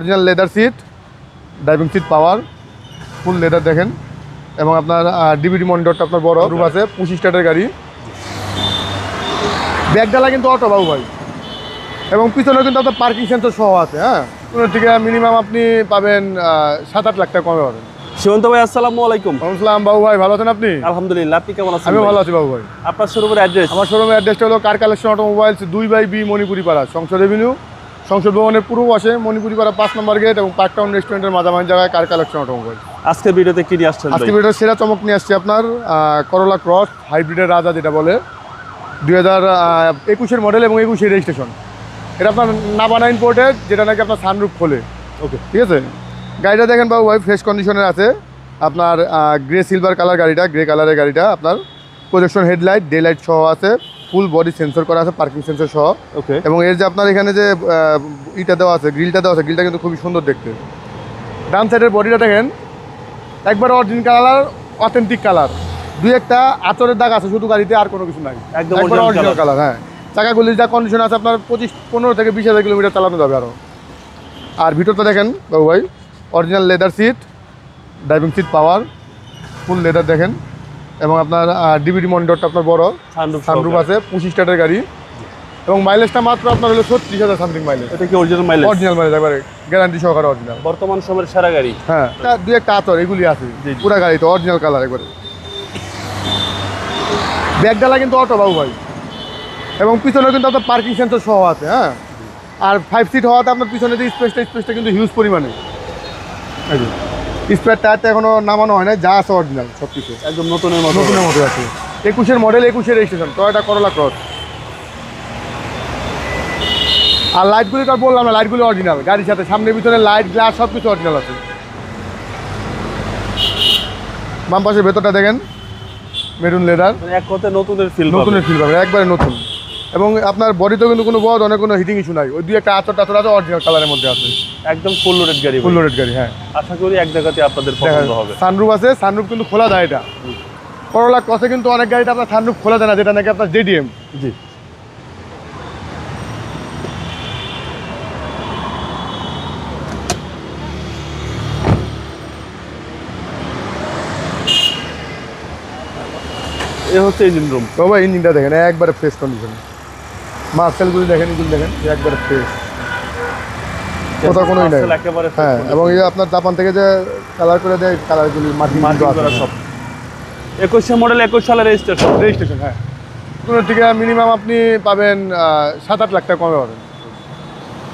Original leather seat driving seat power full leather দেখেন। এবং আপনার ডিভিডি মনিটরটা আপনার বড় রুম আছে পঁচিশ স্টার্টের গাড়ি। ব্যাগডালা কিন্তু অটো বাবু ভাই। এবং পিছনে কিন্তু আপনার পার্কিং সেন্টার সহ আছে হ্যাঁ? কোনো থেকে মিনিমাম আপনি পাবেন সাত আট লাখ টাকা কমে পাবেন। সীমন্ত ভাই আসসালামু আলাইকুম। আসসালাম বাবু ভাই ভালো আছেন আপনি? আলহামদুলিল্লাহ আপনি কেমন আছেন আমি ভালো আছি বাবু ভাই। আপনার শোরুমের অ্যাড্রেস আমার শোরুমের অ্যাড্রেসটা হলো কার কালেকশন অটোমোবাইলস দুই by B Manipuri Para Sangsad Avenue সংসদ ভবনের পূর্ব পাশে মণিপুরি পাড়া পাঁচ নম্বর গেট এবং পার্ক টাউন রেস্টুরেন্টের মাঝামাঝি জায়গায় কার কালেকশন অটোমোবাইল আজকের ভিডিওতে কি নিয়ে আসছেন আজকে ভিডিওর সেরা চমক নিয়ে আসছে আপনার করলা ক্রস হাইব্রিডের রাজা যেটা বলে দুই হাজার একুশের মডেল এবং একুশের রেজিস্ট্রেশন এটা আপনার নাবানা ইম্পোর্টেড যেটা নাকি আপনার সানরুফ খোলে। ওকে ঠিক আছে? গাড়িটা দেখেন বাবু ভাই ফ্রেশ কন্ডিশনের আছে। আপনার গ্রে সিলভার কালার গাড়িটা গ্রে কালারের গাড়িটা আপনার প্রজেকশন হেডলাইট ডে লাইট সহ আছে। ফুল বডি সেন্সর করা আছে পার্কিং সেন্সর সহ। ওকে এবং এর যে আপনার এখানে যে ইটা দেওয়া আছে গ্রিলটা দেওয়া আছে গ্রিলটা কিন্তু খুবই সুন্দর দেখতে। ডান সাইডের বডিটা দেখেন। একবার অরিজিনাল কালার অথেন্টিক কালার দুই একটা আচরের দাগ আছে শুধু গাড়িতে আর কোনো কিছু নাই। একদম অরিজিনাল কালার হ্যাঁ। চাকাগুলির যা কন্ডিশন আছে আপনার পঁচিশ পনেরো থেকে বিশ হাজার কিলোমিটার চালানো যাবে আরও আর ভিতরটা দেখেন বাবু ভাই original leather seat driving seat power full leather দেখেন। এবং আপনার ডিভিডি মনিটরটা আপনার বড়। সানরুফ আছে পঁচিশ স্টার্টের গাড়ি। এবং মাইলেজটা মাত্র আপনার হলো ছত্রিশ হাজার সামথিং মাইলেজ এটা কি অরিজিনাল মাইলেজ অরিজিনাল মাইলেজ একবারে গ্যারান্টি সহকারে অরিজিনাল বর্তমান সময়ের সেরা গাড়ি। হ্যাঁ দুই একটা আতর এগুলি আছে। পুরা গাড়ি তো অরিজিনাল কালার একবারে। ব্যাগডালা কিন্তু অটো বাবু ভাই। এবং পিছনে কিন্তু আপনার পার্কিং সেন্টার সহ আছে হ্যাঁ। আর ফাইভ সিট হওয়াতে আপনার পিছনে যে স্পেসটা স্পেসটা কিন্তু হিউজ পরিমাণে। স্পেয়ার টায়ারটা এখনও নামানো হয় না যা আছে অরিজিনাল সব কিছু একদম নতুনের মতো। নতুনের মতো আছে। একুশের মডেল একুশের রেজিস্ট্রেশন টয়টা করলা ক্রস আর লাইটগুলি তো আর বললাম না লাইটগুলি অরিজিনাল গাড়ির সাথে সামনে পিছনে লাইট গ্লাস সব কিছু অরিজিনাল আছে। বাম পাশের ভেতরটা দেখেন মেরুন লেদার মানে এক কথায় নতুনের ফিল নতুনের ফিল পাবে একবারে নতুন। এবং আপনার বডিতেও কিন্তু কোনো বদ অনেক কোনো হিটিং ইস্যু নাই। ওই দুই একটা আচর টাচর আছে অরিজিনাল কালারের মধ্যে আছে। একদম ফুল লোডেড গাড়ি ফুল লোডেড গাড়ি হ্যাঁ। আশা করি এক জায়গাতে আপনাদের পছন্দ হবে। সানরুফ আছে সানরুফ কিন্তু খোলা যায় এটা। করলা ক্রসে কিন্তু অনেক গাড়িতে আপনার সানরুফ খোলা যায় না যেটা নাকি আপনার জেডিএম জি। এ হচ্ছে ইঞ্জিন রুম তবে ইঞ্জিনটা দেখেন একবারে ফ্রেশ কন্ডিশন মার্সেলগুলি দেখেন এগুলো দেখেন একবারে ফ্রেশ কোথাও কোনোই নাই। হ্যাঁ এবং এই আপনার জাপান থেকে যে কালার করে দেয় কালারগুলি মাটি করা সব। একুশে মডেল একুশ সালের রেজিস্ট্রেশন রেজিস্ট্রেশন হ্যাঁ। কোনো থেকে মিনিমাম আপনি পাবেন সাত আট লাখ টাকা কমে পাবেন।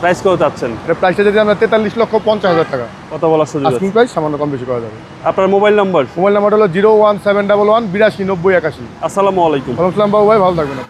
প্রাইস কত চাচ্ছেন? প্রাইসটা যদি আমরা তেতাল্লিশ লক্ষ পঞ্চাশ হাজার টাকা। কত বলার সুযোগ আস্কিং প্রাইস সামান্য কম বেশি করা যাবে। আপনার মোবাইল নাম্বার মোবাইল নাম্বারটা হলো zero one seven double one বিরাশি নব্বই একাশি। আসসালামু আলাইকুম। আসসালাম বাবু ভাই ভালো থাকবেন।